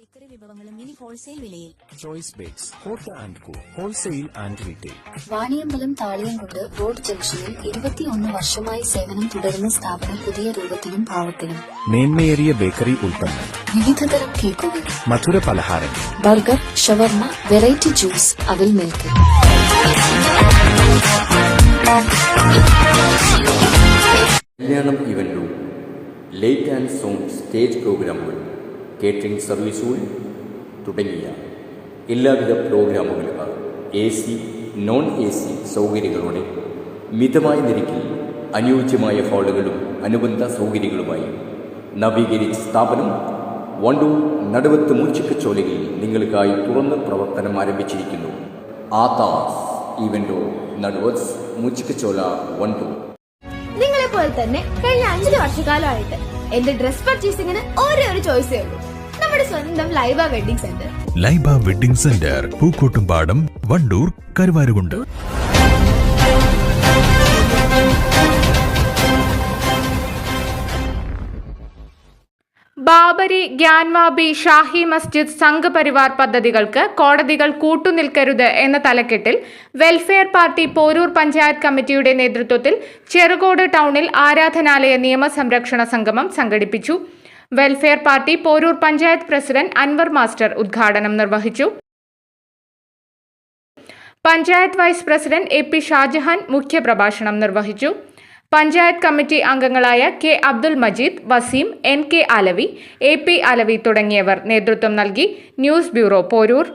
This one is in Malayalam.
ബേക്കറി വിഭവങ്ങളും ഇനി ഹോൾസെയിൽ വിലയിൽ. Choice bakes hot and co wholesale and retail Vaniyambalam Thaliyamkund road ജംഗ്ഷനിൽ ഇരുപത്തിയൊന്ന് വർഷമായി സേവനം തുടരുന്ന സ്ഥാപനം പുതിയ രൂപത്തിലും ഭാവത്തിലും മേന്മയേറിയ ബേക്കറി ഉൽപ്പന്നങ്ങൾ വിവിധതരം കേക്കുകൾ. മധുര പലഹാരങ്ങൾ ബർഗർ ഷവർമ വെറൈറ്റി ജ്യൂസ് അവിൽ മിൽക്ക്. കല്യാണം ഇവന്റും ലേറ്റ് ആൻഡ് സോങ് സ്റ്റേജ് പ്രോഗ്രാമുകൾ. കേറ്ററിംഗ് സർവീസുകൾ തുടങ്ങിയ എല്ലാവിധ പ്രോഗ്രാമുകളും A C non A C സൗകര്യങ്ങളോടെ മിതമായ നിരക്കിൽ അനുയോജ്യമായ ഹാളുകളും അനുബന്ധ സൗകര്യങ്ങളുമായി നവീകരിച്ച സ്ഥാപനം വണ്ടൂർ നടുവത്ത് മൂച്ചിക്കച്ചോലയിൽ നിങ്ങൾക്കായി തുറന്ന് പ്രവർത്തനം ആരംഭിച്ചിരിക്കുന്നു. ആതാസ് ഇവന്റോ നടുവത്സ് മൂച്ചിക്കച്ചോല വണ്ടൂർ. നിങ്ങളെ പോലെ തന്നെ കഴിഞ്ഞ അഞ്ചര വർഷക്കാലമായിട്ട് എന്റെ ഡ്രസ് പർച്ചേസിംഗിന് ഒരേ ഒരു ചോയ്സേ ഉള്ളൂ. നമ്മുടെ സ്വന്തം Laiba wedding centre. Laiba wedding centre Pookkottumpadam Wandoor Karuvarakundu. Babri Gyanvapi Shahi Masjid Sangh Parivar പദ്ധതികൾക്ക് കോടതികൾ കൂട്ടുനിൽക്കരുത് എന്ന തലക്കെട്ടിൽ വെൽഫെയർ പാർട്ടി പോരൂർ പഞ്ചായത്ത് കമ്മിറ്റിയുടെ നേതൃത്വത്തിൽ ചെറുകോട് ടൗണിൽ ആരാധനാലയ നിയമസംരക്ഷണ സംഗമം സംഘടിപ്പിച്ചു. Welfare party Poroor panchayat president Anwar master ഉദ്ഘാടനം നിർവഹിച്ചു. Panchayat vice president A P Shajahan മുഖ്യപ്രഭാഷണം നിർവഹിച്ചു. പഞ്ചായത്ത് കമ്മിറ്റി അംഗങ്ങളായ K Abdul Majeed Waseem N K Alavi A P Alavi തുടങ്ങിയവർ നേതൃത്വം നൽകി. News bureau Poroor.